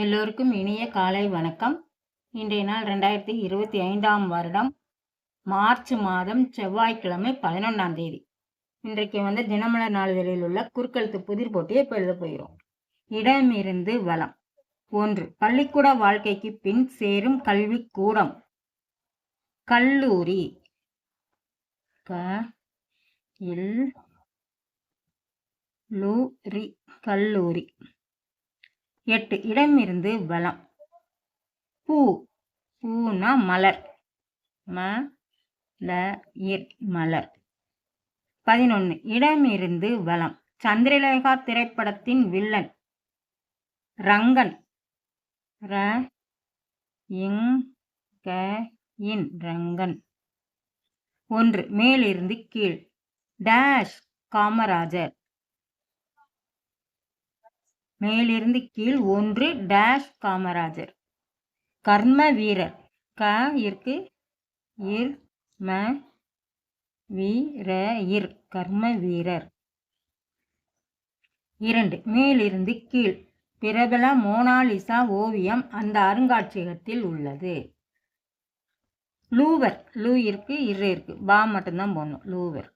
எல்லோருக்கும் இனிய காலை வணக்கம். இன்றைய நாள் ரெண்டாயிரத்தி இருபத்தி ஐந்தாம் வருடம் மார்ச் மாதம் செவ்வாய்க்கிழமை பதினொன்றாம் தேதி. இன்றைக்கு வந்து தினமலர் நாளிதழில் உள்ள குறுக்கெழுத்து புதிர் போட்டியை இப்போ எழுத போகிறோம். இடமிருந்து வளம் ஒன்று பள்ளிக்கூட வாழ்க்கைக்கு பின் சேரும் கல்வி கூடம் கல்லூரி. க இல் லூரி கல்லூரி. எட்டு இடமிருந்து வளம். பூ பூனா மலர். ம ல இர் மலர். பதினொன்று இடமிருந்து வளம். சந்திரலேகா திரைப்படத்தின் வில்லன். ரங்கன். ர இங் க இன் ரங்கன். ஒன்று மேலிருந்து கீழ். டேஷ் காமராஜர். மேலிருந்து கீழ் ஒன்று டேஷ் காமராஜர். கர்ம வீரர். க இருக்கு இர் ம வீர இர் கர்ம வீரர். இரண்டு. மேலிருந்து கீழ். பிரபல மோனாலிசா ஓவியம் அந்த அருங்காட்சியகத்தில் உள்ளது. லூவர். லூ இருக்கு இரு இருக்கு. பா மட்டும்தான் போடணும். லூவர்.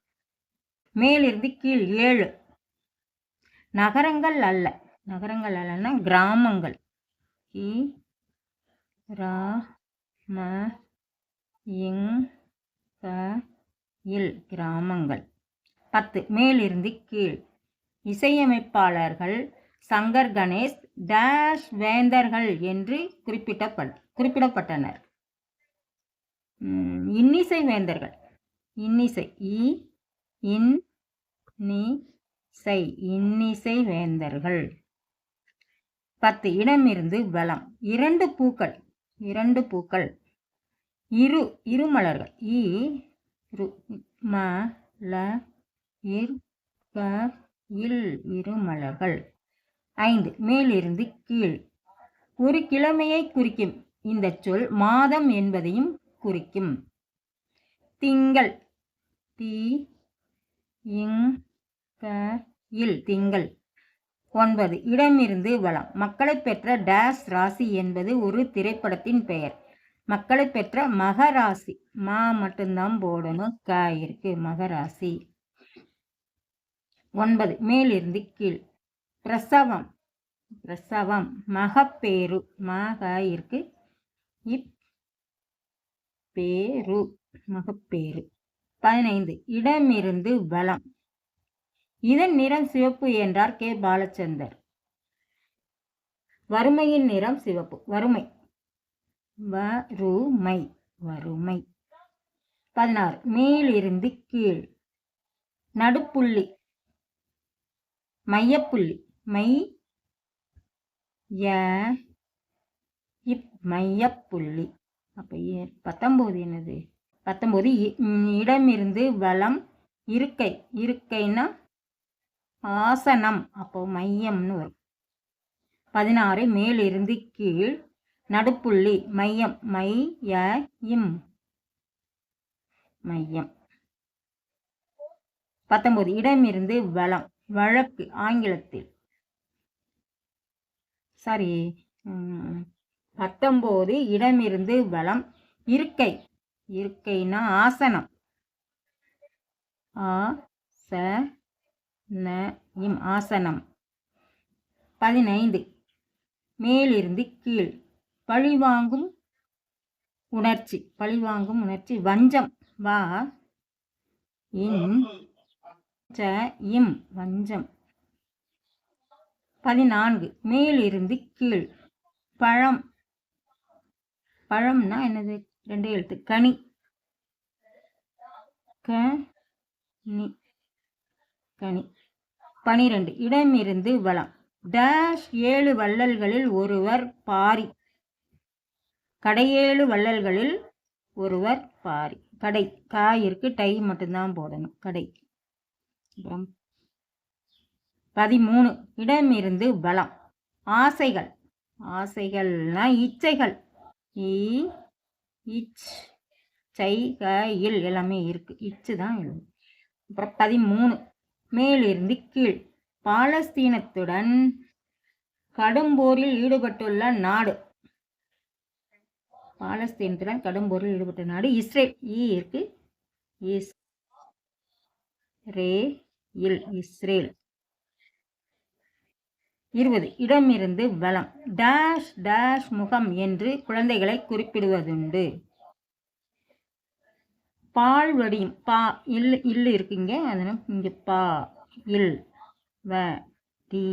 மேலிருந்து கீழ் ஏழு. நகரங்கள் அல்ல. நகரங்கள் அல்லனா கிராமங்கள். இ ரா ம இங் க இல் கிராமங்கள். பத்து மேலிருந்து கீழ். இசையமைப்பாளர்கள் சங்கர் கணேஷ் டேஷ் வேந்தர்கள் என்று குறிப்பிட்டப்பட் குறிப்பிடப்பட்டனர். இன்னிசை வேந்தர்கள். இன்னிசை இ இன் நி சை. இன்னிசை வேந்தர்கள். பத்து இடமிருந்து வளம். இரண்டு பூக்கள். இரண்டு பூக்கள். இரு இருமலர்கள் இ ரு ம ல இர் க இல் இருமலர்கள் ஐந்து. மேலிருந்து கீழ். ஒரு கிழமையை குறிக்கும். இந்த சொல் மாதம் என்பதையும் குறிக்கும். திங்கள். தி இங் க இல் திங்கள். ஒன்பது. இடமிருந்து வளம். மக்களை பெற்ற டேஸ் ராசி என்பது ஒரு திரைப்படத்தின் பெயர். மக்களை பெற்ற மகராசி மா மட்டும்தான் போடணும். க இருக்கு. மகராசி ஒன்பது. மேலிருந்து கீழ். பிரசவம். பிரசவம். மகப்பேரு மக இருக்கு. இப் பேரு. மகப்பேரு பதினைந்து. இடமிருந்து வளம். இதன் நிறம் சிவப்பு என்றார் கே. பாலச்சந்தர். வறுமையின் நிறம் சிவப்பு. வறுமை. வறுமை. வறுமை. பதினாறு. மேலிருந்து கீழ். நடுப்புள்ளி. மையப்புள்ளி. மை ய இப் மையப்புள்ளி. அப்போ பத்தொம்போது என்னது? பத்தொம்போது இ- இடமிருந்து வளம் இருக்கை. இருக்கைன்னா ஆசனம் அப்போ மையம்னு வரும். பதினாறு மேலிருந்து கீழ் நடுப்புள்ளி மையம் மை ய இம் மையம். பத்தொன்பது இடமிருந்து வளம் வழக்கு ஆங்கிலத்தில். சாரி பத்தொம்போது இடமிருந்து வளம் இருக்கை. இருக்கைனா ஆசனம். ஆ ச ந இம் ஆசனம். பதினைந்து. மேலிருந்து கீழ். பழிவாங்கும் உணர்ச்சி. பழிவாங்கும் உணர்ச்சி. வஞ்சம். வா. இன் ச இம் வஞ்சம். பதினான்கு. மேலிருந்து கீழ். பழம். பழம்னா என்னது? ரெண்டு எழுத்து. கனி. கனி கனி. பனிரெண்டு. இடமிருந்து வளம் டேஷ் ஏழு வள்ளல்களில் ஒருவர் பாரி. கடையேழு வள்ளல்களில் ஒருவர் பாரி. கடை. காயிற்கு டை மட்டும்தான் போடணும். கடை. அப்புறம் பதிமூணு. இடமிருந்து பலம் ஆசைகள். ஆசைகள்னா இச்சைகள். ஈ இச் சை க இல் எல்லாமே இருக்குது இச்சு தான் எழுதும். அப்புறம் பதிமூணு. மேலிருந்து கீழ். பாலஸ்தீனத்துடன் கடும் போரில் ஈடுபட்டுள்ள நாடு. பாலஸ்தீனத்துடன் கடும் போரில் ஈடுபட்ட நாடு இஸ்ரேல். ஈ இருக்கு. இஸ் ரே இல். இஸ்ரேல். இருபது. இடமிருந்து வளம் டேஷ் டேஷ் முகம் என்று குழந்தைகளை குறிப்பிடுவதுண்டு. பால் வடியும். பா இல் இல் இருக்குங்க. அதனால் இங்கே பா இல் வ டி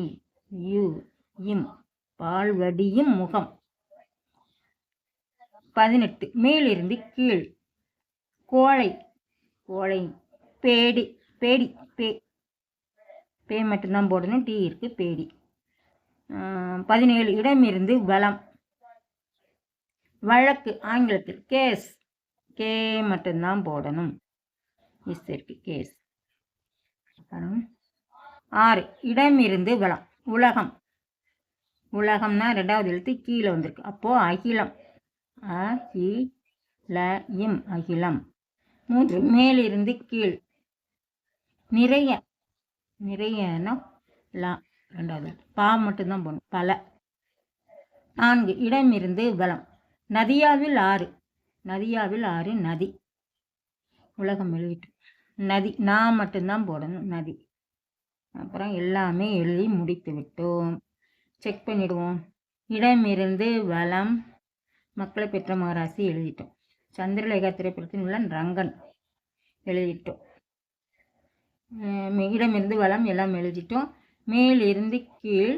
யு இம். பால் வடியும் முகம். பதினெட்டு. மேலிருந்து கீழ். கோழை. கோழை. பேடி. பேடி. பே பே மட்டும்தான் போடணும். டீ இருக்குது பேடி. பதினேழு. இடமிருந்து வளம் வழக்கு. ஆங்கிலத்தில். கேஸ். கே மட்டும்தான் போடணும். இஸ் இருக்கு கேஸ் அப்புறம் ஆறு. இடமிருந்து வலம் உலகம். உலகம்னா ரெண்டாவது எழுத்து கீழே வந்திருக்கு. அப்போது அகிலம். அ இ ல இம் அகிலம். மூன்று. மேலிருந்து கீழ். நிறைய. நிறையனா லா. ரெண்டாவது பா மட்டும்தான் போடணும். பல. நான்கு. இடமிருந்து வளம். நதியாவில் ஆறு. நதியாவில் ஆறு நதி. உலகம் எழுதிட்டு. நதி நான் மட்டும்தான் போடணும் நதி. அப்புறம் எல்லாமே எழுதி முடித்து விட்டோம். செக் பண்ணிடுவோம். இடமிருந்து வளம் மக்களை பெற்ற மகராசி எழுதிட்டோம். சந்திரலேகா திரைப்படத்தில் உள்ள ரங்கன் எழுதிட்டோம். இடமிருந்து வளம் எல்லாம் எழுதிட்டோம். மேலிருந்து கீழ்